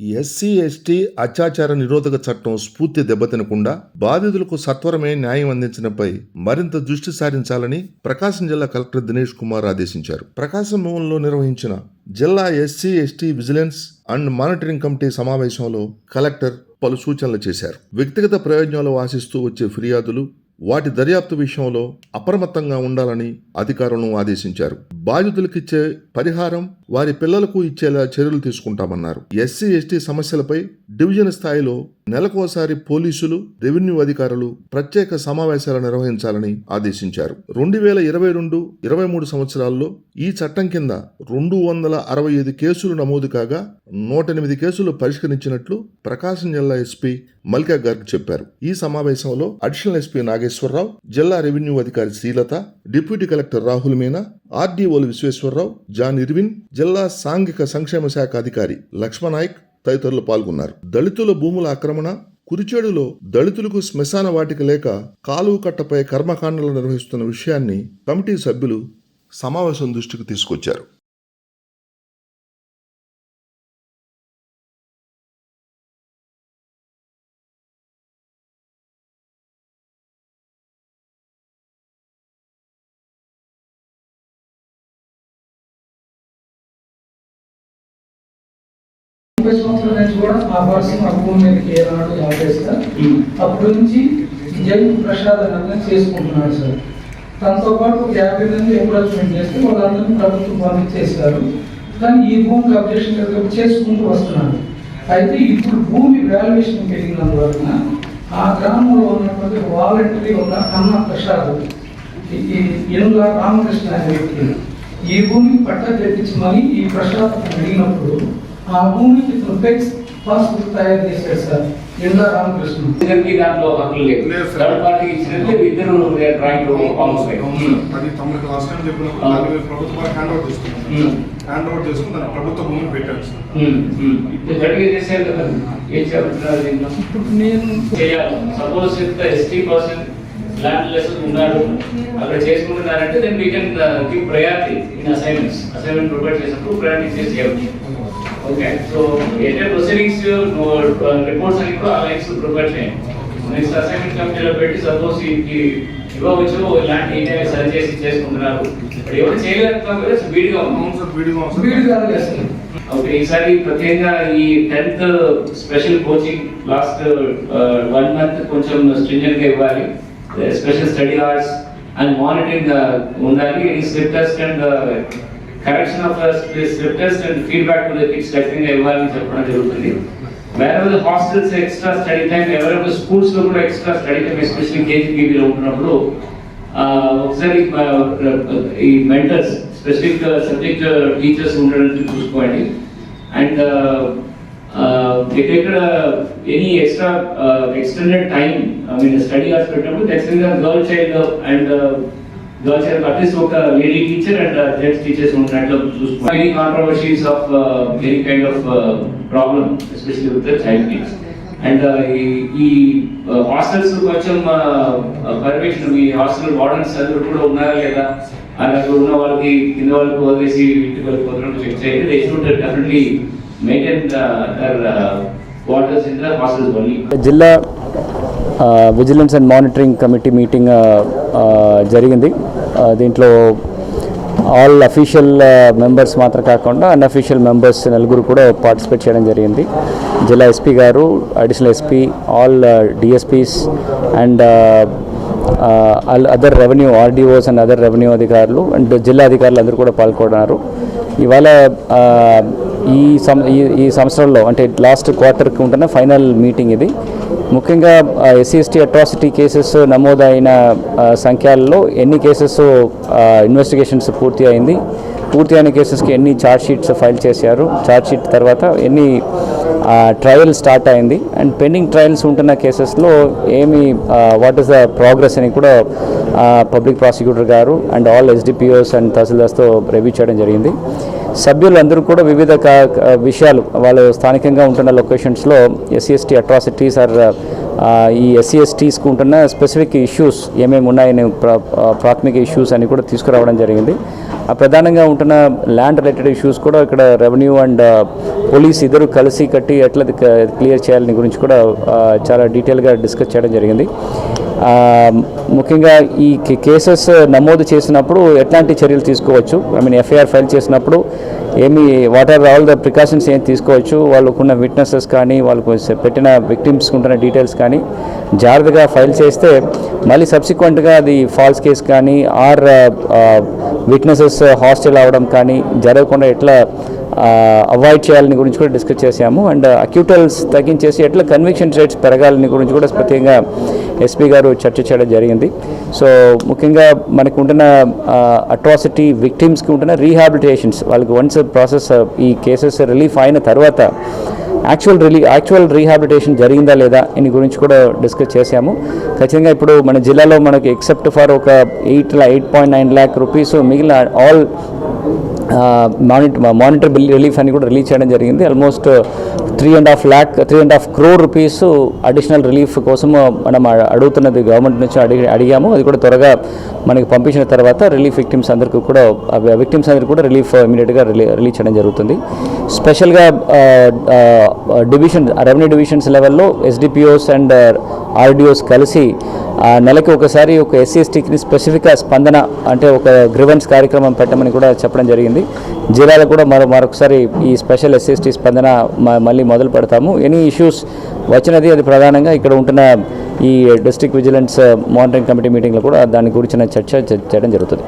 SC ST అత్యాచార నిరోధక చట్టం స్ఫూర్తి దెబ్బతినకుండా బాధితులకు సత్వరమే న్యాయం అందించడంపై మరింత దృష్టి సారించాలని ప్రకాశం జిల్లా కలెక్టర్ దినేష్ కుమార్ ఆదేశించారు. ప్రకాశం భవన్లో నిర్వహించిన జిల్లా SC ST vigilance and monitoring committee సమావేశంలో కలెక్టర్ పలు సూచనలు చేశారు. వ్యక్తిగత ప్రయోజనాలు ఆశిస్తూ వచ్చే ఫిర్యాదులు వాటి దర్యాప్తు విషయంలో అప్రమత్తంగా ఉండాలని అధికారులను ఆదేశించారు. బాధితులకిచ్చే పరిహారం వారి పిల్లలకు ఇచ్చేలా చర్యలు తీసుకుంటామన్నారు. ఎస్సీ ఎస్టీ సమస్యలపై డివిజన్ స్థాయిలో నెలకోసారి పోలీసులు రెవెన్యూ అధికారులు ప్రత్యేక సమావేశాలు నిర్వహించాలని ఆదేశించారు. రెండు వేల ఇరవై రెండు ఇరవై మూడు సంవత్సరాల్లో ఈ చట్టం కింద రెండు వందల అరవై ఐదు కేసులు నమోదు కాగా నూట ఎనిమిది కేసులు పరిష్కరించినట్లు ప్రకాశం జిల్లా ఎస్పీ మల్కా గార్గ్ చెప్పారు. ఈ సమావేశంలో అడిషనల్ ఎస్పీ నాగేశ్వరరావు జిల్లా రెవెన్యూ అధికారి శ్రీలత డిప్యూటీ కలెక్టర్ రాహుల్ మీనా ఆర్డీఓలు విశ్వేశ్వరరావు జాన్ ఇర్విన్ జిల్లా సాంఘిక సంక్షేమ శాఖ అధికారి లక్ష్మణాయక్ తదితరులు పాల్గొన్నారు. దళితుల భూముల ఆక్రమణ కురిచేడులో దళితులకు శ్మశాన వాటిక లేక కాలువ కట్టపై కర్మకాండలు నిర్వహిస్తున్న విషయాన్ని కమిటీ సభ్యులు సమావేశం దృష్టికి తీసుకొచ్చారు. ముప్పై సంవత్సరాల నుంచి కూడా ఆ పర్సన్ ఆ భూమి మీదకి ఏనాడు సార్ అప్పటి నుంచి జైలు ప్రసాద్ అనేది చేసుకుంటున్నాడు సార్. తనతో పాటు ఒక యాభై మంది ఎంప్లాయ్మెంట్ చేస్తే వాళ్ళందరినీ ప్రభుత్వం పంపించేశారు కానీ ఈ భూమికి అబ్జెక్షన్ చేసుకుంటూ వస్తున్నారు. అయితే ఇప్పుడు భూమి వాల్యుయేషన్ పెరిగినందువలన ఆ గ్రామంలో ఉన్నటువంటి వాలంటరీ ఒక అన్న ప్రసాద్. ఎనుల రామకృష్ణ అనే వ్యక్తి. ఈ భూమికి పట్ట తెప్పించమని ఈ ప్రసాద్ అడిగినప్పుడు ఆ భూమికి ఇతను ఫెక్స్ పాస్బుక్ తయారు చేశాడు సార్. ఎనుల రామకృష్ణ ఇద్దరికి దాంట్లో హక్కులు లేవు. లేదు సార్. థర్డ్ పార్టీ ఇచ్చినట్లే ఇద్దరు డ్రాయింగ్ అవును. సార్. అది తమరికి లాస్ట్ టైం చెప్పినప్పుడు దాన్ని మీరు ప్రభుత్వం హ్యాండ్ ఓవర్ చేసుకున్నాం హ్యాండ్ ఓవర్ చేసుకుని దాన్ని ప్రభుత్వ భూమిని పెట్టారు సార్. గట్టిగా చేశారు కదా. ఏం చెప్తున్నారు దీంట్లో? ఇప్పుడు నేను చేయాలి. సపోజ్ ఇంత ఎస్టీ పర్సన్ ల్యాండ్ లెస్ ఉన్నాడు. అక్కడ చేసుకుంటున్నారంటే then we can give priority in assignments assignment provide చేసినప్పుడు ప్రయారిటీ చేసి చేయవచ్చు ఓకే సో ఏంటంటే ప్రొసీడింగ్స్ రిపోర్ట్స్ అని కూడా ఆ లైన్స్ ప్రొవైడ్ చేయండి నెక్స్ట్ అసైన్మెంట్ కమిటీలో పెట్టి సపోజ్ ఈ ఇవ్వవచ్చు ఇలాంటి ఈయన సరి చేసి చేసుకుంటున్నారు. ఎవరు చేయలేకపోతే వీడిగా వీడిగా ఓకే ఈసారి ప్రత్యేకంగా ఈ tenth special coaching last one month కొంచెం స్ట్రింజెంట్గా ఇవ్వాలి special study hours and monitoring ఉండాలి. ఈ slip test and correction of slip test and feedback to the kids ఖచ్చితంగా ఇవ్వాలని చెప్పడం జరుగుతుంది. వేరే హాస్టల్స్ ఎక్స్ట్రా స్టడీ టైం ఎవరైనా స్కూల్స్లో కూడా ఎక్స్ట్రా స్టడీ టైం ఎస్పెషల్లీ కేజీబీవీలో ఉంటున్నప్పుడు ఒకసారి ఈ మెంటర్స్ స్పెసిఫిక్ సబ్జెక్ట్ టీచర్స్ ఉండడానికి చూసుకోండి. అండ్ ఎక్కడెక్కడ any extra extended time I mean study hours పెట్టినప్పుడు ఖచ్చితంగా girl child and girl child at least ఒక lady teacher and gents teachers ఉన్నట్లు చూసుకోండి any controversies of any kind of problem especially with the child kids and ఈ hostels కొంచెం permission మీ hostel wardens అందరూ కూడా ఉన్నారా లేదా? అలాగే ఉన్న వాళ్ళకి కింద వాళ్ళకి వదిలేసి ఇంటికి వెళ్ళిపోతున్నట్టు చెక్ చేయండి. They should definitely maintain their waters in the hostels only జిల్లా vigilance and monitoring committee meeting జరిగింది. దీంట్లో ఆల్ అఫీషియల్ మెంబర్స్ మాత్రం కాకుండా అన్అఫీషియల్ మెంబర్స్ నలుగురు కూడా పార్టిసిపేట్ చేయడం జరిగింది. జిల్లా ఎస్పీ గారు additional SP all DSPs and other revenue RDOs and other revenue అధికారులు అండ్ జిల్లా అధికారులు అందరూ కూడా పాల్గొన్నారు. ఇవాళ ఈ సం ఈ సంవత్సరంలో అంటే లాస్ట్ క్వార్టర్కి ఉంటున్న ఫైనల్ మీటింగ్ ఇది. ముఖ్యంగా ఎస్సీ ఎస్టీ అట్రాసిటీ కేసెస్ నమోదైన సంఖ్యలలో సంఖ్యల్లో ఎన్ని కేసెస్ ఇన్వెస్టిగేషన్స్ పూర్తి అయింది. పూర్తి అయిన కేసెస్కి ఎన్ని ఛార్జ్ షీట్స్ ఫైల్ చేశారు. ఛార్జ్ షీట్ తర్వాత ఎన్ని ట్రయల్ స్టార్ట్ అయింది. అండ్ పెండింగ్ ట్రయల్స్ ఉంటున్న కేసెస్లో ఏమి వాట్ ఈస్ ద ప్రోగ్రెస్ అని కూడా పబ్లిక్ ప్రాసిక్యూటర్ గారు అండ్ ఆల్ ఎస్డిపిఓస్ అండ్ తహసీల్దార్స్తో రివ్యూ చేయడం జరిగింది. సభ్యులందరూ కూడా వివిధ విషయాలు వాళ్ళు స్థానికంగా ఉంటున్న లొకేషన్స్లో ఎస్సీ ఎస్టీ అట్రాసిటీస్ ఆర్ ఈ ఎస్సీ ఎస్టీస్కి ఉంటున్న స్పెసిఫిక్ ఇష్యూస్ ఏమేమి ఉన్నాయని ప్రా- ప్రాథమిక ఇష్యూస్ అని కూడా తీసుకురావడం జరిగింది. ప్రధానంగా ఉంటున్న ల్యాండ్ రిలేటెడ్ ఇష్యూస్ కూడా ఇక్కడ రెవెన్యూ అండ్ పోలీస్ ఇద్దరు కలిసి కట్టి ఎట్లా క్లియర్ చేయాలని గురించి కూడా చాలా డీటెయిల్గా డిస్కస్ చేయడం జరిగింది. ముఖ్యంగా ఈ కేసెస్ నమోదు చేసినప్పుడు ఎట్లాంటి చర్యలు తీసుకోవచ్చు? ఐ మీన్ ఎఫ్ఐఆర్ ఫైల్ చేసినప్పుడు ఏమి what are all the precautions ఏం తీసుకోవచ్చు వాళ్ళకున్న విట్నెసెస్ కానీ వాళ్ళకు పెట్టిన విక్టిమ్స్ ఉంటున్న డీటెయిల్స్ కానీ జాగ్రత్తగా ఫైల్ చేస్తే మళ్ళీ సబ్సిక్వెంట్గా అది ఫాల్స్ కేస్ కానీ ఆర్ విట్నెసెస్ హాస్టల్ అవ్వడం కానీ జరగకుండా ఎట్లా అవాయిడ్ చేయాలని గురించి కూడా డిస్కస్ చేశాము. అండ్ అక్యూటల్స్ uh, తగ్గించేసి ఎట్లా కన్విక్షన్ రేట్స్ పెరగాలని గురించి కూడా ప్రత్యేకంగా ఎస్పీ గారు చర్చ చేయడం జరిగింది. సో ముఖ్యంగా మనకు ఉంటున్న అట్రాసిటీ విక్టిమ్స్కి ఉంటున్న రీహాబిలిటేషన్స్ వాళ్ళకి వన్స్ ప్రాసెస్ uh, ఈ కేసెస్ రిలీఫ్ అయిన తర్వాత యాక్చువల్ రిలీ యాక్చువల్ రీహాబిలిటేషన్ జరిగిందా లేదా దీని గురించి కూడా డిస్కస్ చేశాము. ఖచ్చితంగా ఇప్పుడు మన జిల్లాలో మనకి ఎక్సెప్ట్ ఫర్ ఒక eight eight point nine lakh rupees మిగిలిన all monitor monitor bill relief అని కూడా రిలీజ్ చేయడం జరిగింది. Almost three and half lakh three and half crore rupees additional relief కోసం మనం అడుగుతున్నది గవర్నమెంట్ నుంచి అడిగి అడిగాము. అది కూడా త్వరగా మనకి పంపించిన తర్వాత రిలీఫ్ విక్టిమ్స్ అందరికీ కూడా విక్టిమ్స్ అందరికీ కూడా రిలీఫ్ ఇమీడియట్గా రిలీజ్ చేయడం జరుగుతుంది. స్పెషల్గా డివిజన్ రెవెన్యూ డివిజన్స్ లెవెల్లో ఎస్డిపిఓస్ అండ్ ఆర్డిఓస్ కలిసి నెలకి ఒకసారి ఒక ఎస్సీ ఎస్టీకి స్పెసిఫిక్గా స్పందన అంటే ఒక గ్రివెన్స్ కార్యక్రమం పెట్టమని కూడా చెప్పడం జరిగింది. జిల్లాలో కూడా మరో మరొకసారి ఈ స్పెషల్ ఎస్సీ ఎస్టీ స్పందన మ- మళ్ళీ మొదలు పెడతాము. ఎనీ ఇష్యూస్ వచ్చినది అది ప్రధానంగా ఇక్కడ ఉంటున్న ఈ డిస్ట్రిక్ట్ విజిలెన్స్ మానిటరింగ్ కమిటీ మీటింగ్లో కూడా దాని గురించిన చర్చ చేయడం జరుగుతుంది.